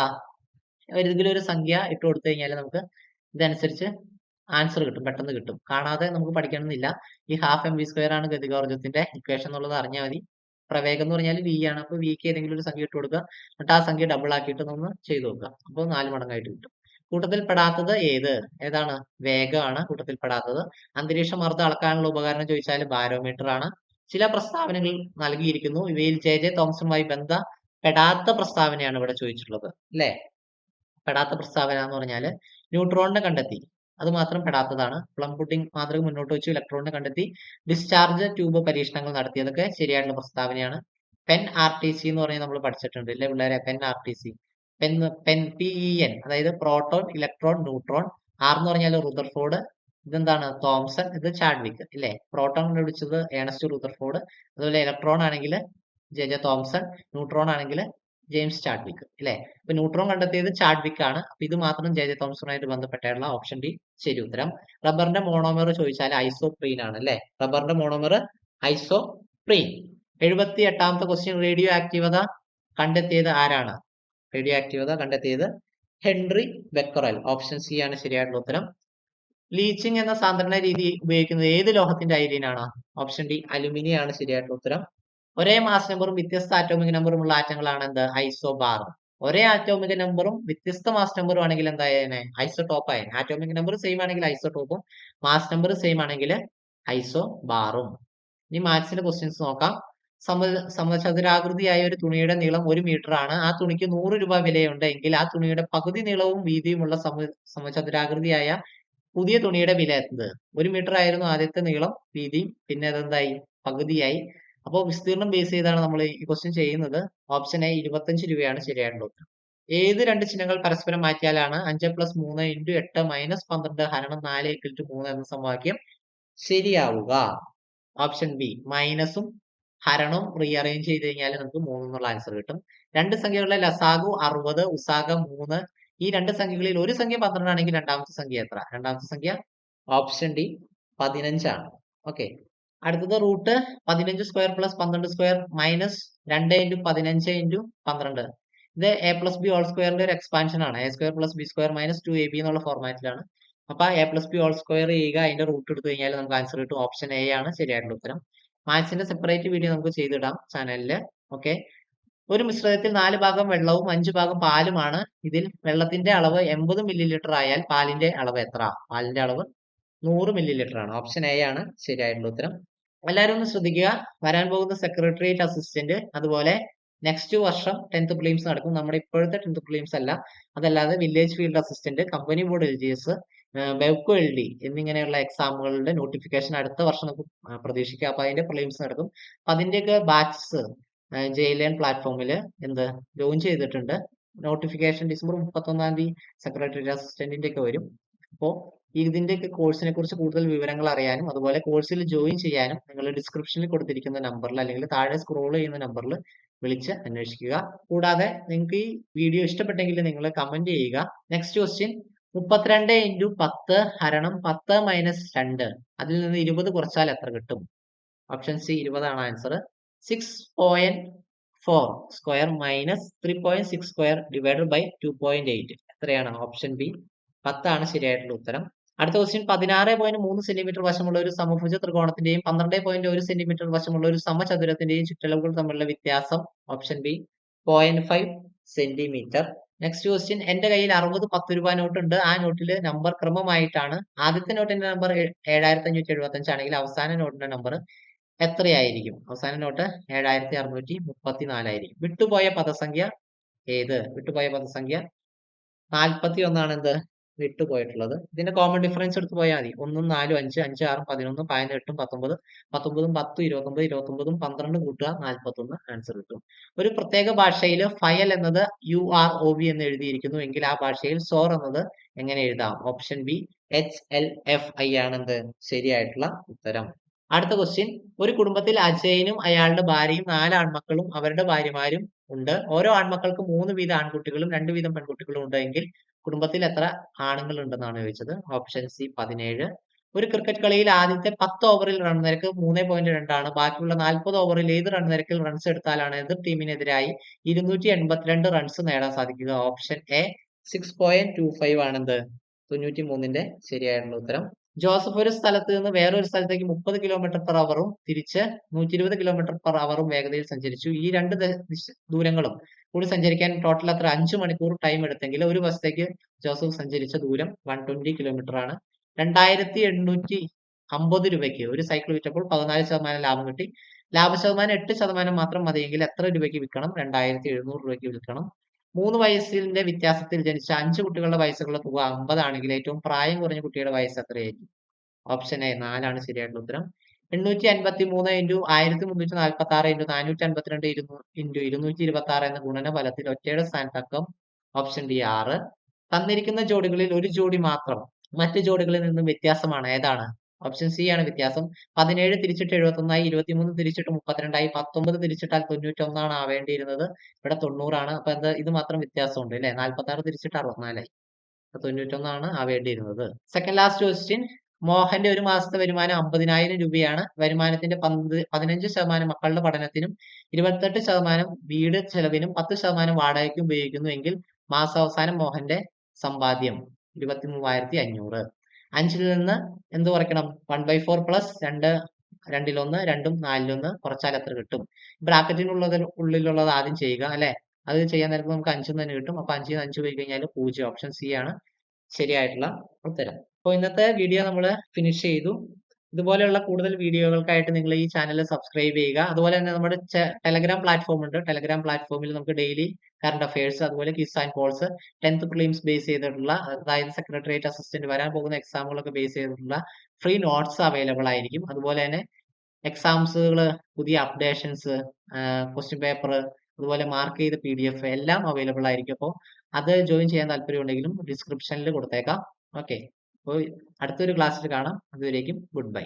ഏതെങ്കിലും ഒരു സംഖ്യ ഇട്ട് കൊടുത്തു കഴിഞ്ഞാൽ നമുക്ക് ഇതനുസരിച്ച് ആൻസർ കിട്ടും പെട്ടെന്ന് കിട്ടും. കാണാതെ നമുക്ക് പഠിക്കണമെന്നില്ല. ഈ ഹാഫ് എം വി സ്ക്വയർ ആണ് ഗതികോർജത്തിന്റെ ഇക്വേഷൻ എന്നുള്ളത് അറിഞ്ഞാൽ മതി. പ്രവേഗം എന്ന് പറഞ്ഞാൽ വി ആണ്. അപ്പൊ വിക്ക് ഏതെങ്കിലും ഒരു സംഖ്യ ഇട്ട് കൊടുക്കുക. എന്നിട്ട് ആ സംഖ്യ ഡബിൾ ആക്കിയിട്ട് നമ്മൾ ചെയ്തു നോക്കുക. അപ്പോൾ നാല് മടങ്ങായിട്ട് കിട്ടും. കൂട്ടത്തിൽ പെടാത്തത് ഏത്? ഏതാണ്? വേഗമാണ് കൂട്ടത്തിൽ പെടാത്തത്. അന്തരീക്ഷ മർദ്ദം അളക്കാനുള്ള ഉപകരണം ചോദിച്ചാൽ ബാരോമീറ്റർ ആണ്. ചില പ്രസ്താവനകൾ നൽകിയിരിക്കുന്നു. ഇവയിൽ ജെ ജെ തോമസുമായി ബന്ധപ്പെടാത്ത പ്രസ്താവനയാണ് ഇവിടെ ചോദിച്ചിട്ടുള്ളത്. അല്ലേ? പെടാത്ത പ്രസ്താവന എന്ന് പറഞ്ഞാൽ ന്യൂട്രോണിനെ കണ്ടെത്തി. അത് മാത്രം പെടാത്തതാണ്. പ്ലം പുഡിംഗ് മാതൃക മുന്നോട്ട് വെച്ചു ഇലക്ട്രോണിനെ കണ്ടെത്തി. ഡിസ്ചാർജ് ട്യൂബ് പരീക്ഷണങ്ങൾ നടത്തിയതൊക്കെ ശരിയായിട്ടുള്ള പ്രസ്താവനയാണ്. പെൻ ആർ ടി സി എന്ന് പറഞ്ഞാൽ നമ്മൾ പഠിച്ചിട്ടുണ്ട് അല്ലേ പിള്ളേരെ? Pen R T C. Pen pen P E N അതായത് പ്രോട്ടോൺ ഇലക്ട്രോൺ ന്യൂട്രോൺ ആർ എന്ന് പറഞ്ഞാൽ റുദർഫോർഡ് ഇതെന്താണ്? തോംസൺ ഇത് ചാഡ്വിക് ഇല്ലേ പ്രോട്ടോൺ കണ്ടുപിടിച്ചത് ഏണസ്റ്റ് റുദർഫോർഡ്. അതുപോലെ ഇലക്ട്രോൺ ആണെങ്കിൽ ജെ ജെ തോംസൺ ന്യൂട്രോൺ ആണെങ്കിൽ ജെയിംസ് ചാഡ്വിക്ക് അല്ലെ? അപ്പൊ ന്യൂട്രോൺ കണ്ടെത്തിയത് ചാഡ്വിക്ക് ആണ് അപ്പൊ ഇത് മാത്രം ജെ ജെ തോംസണുമായിട്ട് ബന്ധപ്പെട്ടുള്ള ഓപ്ഷൻ ഡി ശരി ഉത്തരം. റബ്ബറിന്റെ മോണോമർ ചോദിച്ചാൽ ഐസോപ്രീൻ ആണ് അല്ലെ? റബ്ബറിന്റെ മോണോമർ ഐസോപ്രീൻ. എഴുപത്തി എട്ടാമത്തെ ക്വസ്റ്റ്യൻ റേഡിയോ ആക്റ്റീവത കണ്ടെത്തിയത് ആരാണ്? റേഡിയോ ആക്റ്റീവത കണ്ടെത്തിയത് ഹെൻറി ബെക്കറൽ. ഓപ്ഷൻ സി ആണ് ശരിയായിട്ടുള്ള ഉത്തരം. ലീച്ചിങ് എന്ന സാന്ദ്രണ രീതി ഉപയോഗിക്കുന്നത് ഏത് ലോഹത്തിന്റെ അയലിനാണ് ഓപ്ഷൻ ഡി അലുമിനിയാണ് ശരിയായിട്ടുള്ള ഉത്തരം. ഒരേ മാസ് നമ്പറും വ്യത്യസ്ത ആറ്റോമിക് നമ്പറും ഉള്ള ആറ്റങ്ങളാണ് എന്ത്? ഐസോബാർ ഒരേ ആറ്റോമിക് നമ്പറും വ്യത്യസ്ത മാസ് നമ്പറും ആണെങ്കിൽ എന്തായേനെ? ഐസോടോപ്പ് ആയേനെ. ആറ്റോമിക് നമ്പർ സെയിം ആണെങ്കിൽ ഐസോടോപ്പും മാസ് നമ്പർ സെയിം ആണെങ്കിൽ ഐസോ ബാറും ഇനി മാത്സിന്റെ ക്വസ്റ്റ്യൻസ് നോക്കാം. സമ സമചതുരാകൃതിയായ ഒരു തുണിയുടെ നീളം ഒരു മീറ്റർ ആണ്. ആ തുണിക്ക് നൂറ് രൂപ വിലയുണ്ട് എങ്കിൽ ആ തുണിയുടെ പകുതി നീളവും വീതിയുമുള്ള സമ സമചതുരാകൃതിയായ പുതിയ തുണിയുടെ വില എത്തുന്നത് ഒരു മീറ്റർ ആയിരുന്നു ആദ്യത്തെ നീളം വീതിയും പിന്നെ അതെന്തായി? പകുതിയായി. അപ്പോൾ വിസ്തീർണം ബേസ് ചെയ്താണ് നമ്മൾ ഈ ക്വസ്റ്റ്യൻ ചെയ്യുന്നത്. ഓപ്ഷൻ എ ഇരുപത്തഞ്ച് രൂപയാണ് ശരിയായിട്ടുള്ള ഉത്തരം ഏത് രണ്ട് ചിഹ്നങ്ങൾ പരസ്പരം മാറ്റിയാലാണ് അഞ്ച് പ്ലസ് മൂന്ന് ഇന്റു എട്ട് മൈനസ് പന്ത്രണ്ട് ഹരണം നാല് ഈക്വൽ ടു മൂന്ന് എന്ന സമവാക്യം ശരിയാവുക. ഓപ്ഷൻ ബി മൈനസും ഹരണവും റീഅറേഞ്ച് ചെയ്ത് കഴിഞ്ഞാൽ നമുക്ക് മൂന്ന് എന്നുള്ള ആൻസർ കിട്ടും. രണ്ട് സംഖ്യകളുടെ ലസാഗു അറുപത് ഉസാഗ മൂന്ന്. ഈ രണ്ട് സംഖ്യകളിൽ ഒരു സംഖ്യ പന്ത്രണ്ട് ആണെങ്കിൽ രണ്ടാമത്തെ സംഖ്യ എത്ര? രണ്ടാമത്തെ സംഖ്യ ഓപ്ഷൻ ഡി പതിനഞ്ചാണ്. ഓക്കെ അടുത്തത് റൂട്ട് പതിനഞ്ച് സ്ക്വയർ പ്ലസ് പന്ത്രണ്ട് സ്ക്വയർ മൈനസ് രണ്ട് ഇന്റു പതിനഞ്ച് ഇന്റു പന്ത്രണ്ട്. ഇത് എ പ്ലസ് ബി ഓൾ സ്ക്വയറിന്റെ ഒരു എക്സ്പാൻഷൻ ആണ്. A square plus B square minus two A B എന്നുള്ള ഫോർമാറ്റിലാണ് അപ്പൊ A plus B whole square ചെയ്യുക അതിന്റെ റൂട്ട് എടുത്തു കഴിഞ്ഞാൽ നമുക്ക് ആൻസർ കിട്ടും. ഓപ്ഷൻ എ ആണ് ശരിയായിട്ടുള്ള ഉത്തരം. മാത്സിന്റെ സെപ്പറേറ്റ് വീഡിയോ നമുക്ക് ചെയ്തിടാം ചാനലിൽ ഓക്കെ ഒരു മിശ്രിതത്തിൽ നാല് ഭാഗം വെള്ളവും അഞ്ച് ഭാഗം പാലുമാണ്. ഇതിൽ വെള്ളത്തിന്റെ അളവ് എൺപത് മില്ലി ലിറ്റർ ആയാൽ പാലിന്റെ അളവ് എത്ര? പാലിന്റെ അളവ് നൂറ് മില്ലി ലിറ്റർ ആണ്. ഓപ്ഷൻ എ ആണ് ശരിയായിട്ടുള്ള ഉത്തരം. എല്ലാവരും ഒന്ന് ശ്രദ്ധിക്കുക. വരാൻ പോകുന്ന സെക്രട്ടേറിയറ്റ് അസിസ്റ്റന്റ് അതുപോലെ നെക്സ്റ്റ് വർഷം ടെൻത്ത് പ്രിലിംസ് നടക്കും. നമ്മുടെ ഇപ്പോഴത്തെ ടെൻത്ത് പ്രിലിംസ് അല്ല. അതല്ലാതെ village field assistant company board L G S Bevco L D എന്നിങ്ങനെയുള്ള എക്സാമുകളുടെ നോട്ടിഫിക്കേഷൻ അടുത്ത വർഷം നമുക്ക് പ്രതീക്ഷിക്കാം. അപ്പൊ അതിന്റെ പ്രിലിംസ് നടക്കും. അപ്പൊ അതിന്റെയൊക്കെ ബാച്ചസ് ജയിലേൺ പ്ലാറ്റ്ഫോമിൽ എന്ത് ജോയിൻ ചെയ്തിട്ടുണ്ട്. നോട്ടിഫിക്കേഷൻ ഡിസംബർ മുപ്പത്തൊന്നാം തീയതി സെക്രട്ടേറിയറ്റ് അസിസ്റ്റന്റിന്റെ ഒക്കെ വരും. അപ്പോൾ ഇതിന്റെയൊക്കെ കോഴ്സിനെ കുറിച്ച് കൂടുതൽ വിവരങ്ങൾ അറിയാനും അതുപോലെ കോഴ്സിൽ ജോയിൻ ചെയ്യാനും നിങ്ങൾ ഡിസ്ക്രിപ്ഷനിൽ കൊടുത്തിരിക്കുന്ന നമ്പറിൽ അല്ലെങ്കിൽ താഴെ സ്ക്രോൾ ചെയ്യുന്ന നമ്പറിൽ വിളിച്ച് അന്വേഷിക്കുക. കൂടാതെ നിങ്ങൾക്ക് ഈ വീഡിയോ ഇഷ്ടപ്പെട്ടെങ്കിൽ നിങ്ങൾ കമന്റ് ചെയ്യുക. നെക്സ്റ്റ് ക്വസ്റ്റ്യൻ മുപ്പത്തിരണ്ട് ഇന്റു പത്ത് ഹരണം പത്ത് മൈനസ് രണ്ട്. അതിൽ നിന്ന് ഇരുപത് കുറച്ചാൽ എത്ര കിട്ടും? ഓപ്ഷൻ സി ഇരുപതാണ് answer six point four square minus three point six square divided by two point eight എത്രയാണ്? ഓപ്ഷൻ ബി പത്താണ് ശരിയായിട്ടുള്ള ഉത്തരം. അടുത്ത ക്വസ്റ്റ്യൻ പതിനാറ് പോയിന്റ് മൂന്ന് സെന്റിമീറ്റർ വശമുള്ള ഒരു സമഭുജ ത്രികോണത്തിന്റെയും പന്ത്രണ്ട് പോയിന്റ് ഒരു സെന്റിമീറ്റർ വശമുള്ള ഒരു സമചതുരത്തിന്റെയും ചുറ്റളവുകൾ തമ്മിലുള്ള വ്യത്യാസം option B point five centimetre next question എന്റെ കയ്യിൽ അറുപത് പത്ത് രൂപ നോട്ട് ഉണ്ട്. ആ നോട്ടിൽ നമ്പർ ക്രമമായിട്ടാണ്. ആദ്യത്തെ നോട്ടിന്റെ നമ്പർ ഏഴായിരത്തി അഞ്ഞൂറ്റി എഴുപത്തി അഞ്ചാണെങ്കിൽ അവസാന നോട്ടിന്റെ നമ്പർ എത്രയായിരിക്കും? അവസാന നോട്ട് ഏഴായിരത്തി അറുന്നൂറ്റി മുപ്പത്തി നാലായിരിക്കും വിട്ടുപോയ പദസംഖ്യ ഏത്? വിട്ടുപോയ പദസംഖ്യ നാൽപ്പത്തി ഒന്നാണ് എന്ത്? വിട്ടുപോയിട്ടുള്ളത്. ഇതിന്റെ കോമൺ ഡിഫറൻസ് എടുത്ത് പോയാൽ മതി. ഒന്നും നാലും അഞ്ച് അഞ്ച് ആറും പതിനൊന്ന് പതിനെട്ടും പത്തൊമ്പത് പത്തൊമ്പതും പത്തും ഇരുപത്തൊമ്പത് ഇരുപത്തൊമ്പതും പന്ത്രണ്ട് കൂട്ടുക നാൽപ്പത്തൊന്ന് ആൻസർ കിട്ടും. ഒരു പ്രത്യേക ഭാഷയിൽ ഫയൽ എന്നത് യു ആർ ഒ ബി എന്ന് എഴുതിയിരിക്കുന്നു എങ്കിൽ ആ ഭാഷയിൽ സോർ എന്നത് എങ്ങനെ എഴുതാം? Option B H L F I ആണ് എന്ത് ശരിയായിട്ടുള്ള ഉത്തരം. അടുത്ത ക്വസ്റ്റ്യൻ ഒരു കുടുംബത്തിൽ അജയനും അയാളുടെ ഭാര്യയും നാല് ആൺമക്കളും അവരുടെ ഭാര്യമാരും ഉണ്ട്. ഓരോ ആൺമക്കൾക്കും മൂന്ന് വീതം ആൺകുട്ടികളും രണ്ട് വീതം പെൺകുട്ടികളും ഉണ്ട് എങ്കിൽ കുടുംബത്തിൽ എത്ര ആണുങ്ങൾ ഉണ്ടെന്നാണ് ചോദിച്ചത്. ഓപ്ഷൻ സി പതിനേഴ്. ഒരു ക്രിക്കറ്റ് കളിയിൽ ആദ്യത്തെ പത്ത് ഓവറിൽ റൺ നിരക്ക് മൂന്ന് പോയിന്റ് രണ്ടാണ് ബാക്കിയുള്ള നാൽപ്പത് ഓവറിൽ ഏത് റൺ നിരക്കിൽ റൺസ് എടുത്താലാണ് എതിർ ടീമിനെതിരായി ഇരുന്നൂറ്റി എൺപത്തിരണ്ട് റൺസ് നേടാൻ സാധിക്കുക. Option A six point two five ആണെന്ത്? തൊണ്ണൂറ്റി മൂന്നിന്റെ ശരിയായിട്ടുള്ള ഉത്തരം. ജോസഫ് ഒരു സ്ഥലത്ത് നിന്ന് വേറൊരു സ്ഥലത്തേക്ക് മുപ്പത് കിലോമീറ്റർ പെർ അവറും തിരിച്ച് നൂറ്റി ഇരുപത് കിലോമീറ്റർ പെർ അവറും വേഗതയിൽ സഞ്ചരിച്ചു. ഈ രണ്ട് ദൂരങ്ങളും കൂടി സഞ്ചരിക്കാൻ ടോട്ടൽ അത്ര അഞ്ച് മണിക്കൂർ ടൈം എടുത്തെങ്കിൽ ഒരു വശത്തേക്ക് ജോസഫ് സഞ്ചരിച്ച ദൂരം വൺ ട്വന്റി കിലോമീറ്റർ ആണ്. രണ്ടായിരത്തി എണ്ണൂറ്റി അമ്പത് രൂപയ്ക്ക് ഒരു സൈക്കിൾ വിറ്റപ്പോൾ പതിനാല് ശതമാനം ലാഭം കിട്ടി. ലാഭ ശതമാനം എട്ട് ശതമാനം മാത്രം മതിയെങ്കിൽ എത്ര രൂപയ്ക്ക് വിൽക്കണം? രണ്ടായിരത്തി എഴുന്നൂറ് രൂപയ്ക്ക് വിൽക്കണം. മൂന്ന് വയസ്സിന്റെ വ്യത്യാസത്തിൽ ജനിച്ച അഞ്ച് കുട്ടികളുടെ വയസ്സുകളുടെ തുക അമ്പതാണെങ്കിൽ ഏറ്റവും പ്രായം കുറഞ്ഞ കുട്ടിയുടെ വയസ്സ് എത്രയായിരിക്കും? ഓപ്ഷൻ എ നാലാണ് ശരിയായിട്ടുള്ള ഉത്തരം. എണ്ണൂറ്റി അൻപത്തി മൂന്ന് ഇന്റു ആയിരത്തി മുന്നൂറ്റി നാൽപ്പത്തി ആറ് ഇന്റു നാനൂറ്റി അൻപത്തിരണ്ട് ഇരുന്നൂ ഇന്റു ഇരുന്നൂറ്റി ഇരുപത്തി ആറ് എന്ന ഗുണന ഫലത്തിൽ ഒറ്റയുടെ സ്ഥാനത്തക്കം ഓപ്ഷൻ ഡി ആറ്. തന്നിരിക്കുന്ന ജോഡികളിൽ ഒരു ജോഡി മാത്രം മറ്റ് ജോഡികളിൽ നിന്നും വ്യത്യാസമാണ്. ഏതാണ്? ഓപ്ഷൻ സി ആണ് വ്യത്യാസം. പതിനേഴ് തിരിച്ചിട്ട് എഴുപത്തൊന്നായി ഇരുപത്തിമൂന്ന് തിരിച്ചിട്ട് മുപ്പത്തിരണ്ടായി പത്തൊമ്പത് തിരിച്ചിട്ടാൽ തൊണ്ണൂറ്റൊന്നാണ് ആവേണ്ടിയിരുന്നത്. ഇവിടെ തൊണ്ണൂറാണ്. അപ്പൊ എന്താ ഇത് മാത്രം വ്യത്യാസമുണ്ട് അല്ലെ? നാൽപ്പത്തി ആറ് തിരിച്ചിട്ട് അറുപത്തിനാലായി. തൊണ്ണൂറ്റൊന്നാണ് ആവേണ്ടിയിരുന്നത്. സെക്കൻഡ് ലാസ്റ്റ് ക്വസ്റ്റ്യൻ മോഹന്റെ ഒരു മാസത്തെ വരുമാനം അമ്പതിനായിരം രൂപയാണ്. വരുമാനത്തിന്റെ പന്ത് പതിനഞ്ച് ശതമാനം മക്കളുടെ പഠനത്തിനും ഇരുപത്തെട്ട് ശതമാനം വീട് ചെലവിനും പത്ത് ശതമാനം വാടകയ്ക്കും ഉപയോഗിക്കുന്നു എങ്കിൽ മാസാവസാനം മോഹന്റെ സമ്പാദ്യം ഇരുപത്തി മൂവായിരത്തി അഞ്ഞൂറ്. അഞ്ചിൽ നിന്ന് എന്ത് കുറയ്ക്കണം? വൺ ബൈ ഫോർ പ്ലസ് രണ്ട് രണ്ടിലൊന്ന് രണ്ടും നാലിലൊന്ന് കുറച്ചാൽ എത്ര കിട്ടും? ബ്രാക്കറ്റിനുള്ളത് ഉള്ളിലുള്ളത് ആദ്യം ചെയ്യുക അല്ലെ? അത് ചെയ്യാൻ നേരത്ത് നമുക്ക് അഞ്ചും തന്നെ കിട്ടും. അപ്പൊ അഞ്ചിൽ നിന്ന് അഞ്ച് പോയി കഴിഞ്ഞാൽ പൂജ്യം ഓപ്ഷൻ സി ആണ് ശരിയായിട്ടുള്ള ഉത്തരം. അപ്പോൾ ഇന്നത്തെ വീഡിയോ നമ്മൾ ഫിനിഷ് ചെയ്തു. ഇതുപോലെയുള്ള കൂടുതൽ വീഡിയോകൾക്കായിട്ട് നിങ്ങൾ ഈ ചാനൽ സബ്സ്ക്രൈബ് ചെയ്യുക. അതുപോലെ തന്നെ നമ്മുടെ ടെലഗ്രാം പ്ലാറ്റ്ഫോം ഉണ്ട്. ടെലഗ്രാം പ്ലാറ്റ്ഫോമിൽ നമുക്ക് ഡെയിലി കറണ്ട് അഫയേഴ്സ് അതുപോലെ quiz and calls tenth prelims base ചെയ്തിട്ടുള്ള അതായത് സെക്രട്ടേറിയറ്റ് അസിസ്റ്റന്റ് വരാൻ പോകുന്ന എക്സാമുകളൊക്കെ ബേസ് ചെയ്തിട്ടുള്ള ഫ്രീ നോട്ട്സ് അവൈലബിൾ ആയിരിക്കും. അതുപോലെ തന്നെ എക്സാംസുകൾ പുതിയ അപ്ഡേഷൻസ് ക്വസ്റ്റ്യൻ പേപ്പർ അതുപോലെ മാർക്ക് ചെയ്ത പി ഡി എഫ് എല്ലാം അവൈലബിൾ ആയിരിക്കും. അപ്പോൾ അത് ജോയിൻ ചെയ്യാൻ താല്പര്യം ഉണ്ടെങ്കിലും ഡിസ്ക്രിപ്ഷനിൽ കൊടുത്തേക്കാം. ഓക്കെ അപ്പോൾ അടുത്തൊരു ക്ലാസ്സിൽ കാണാം. അതുവരേക്കും ഗുഡ് ബൈ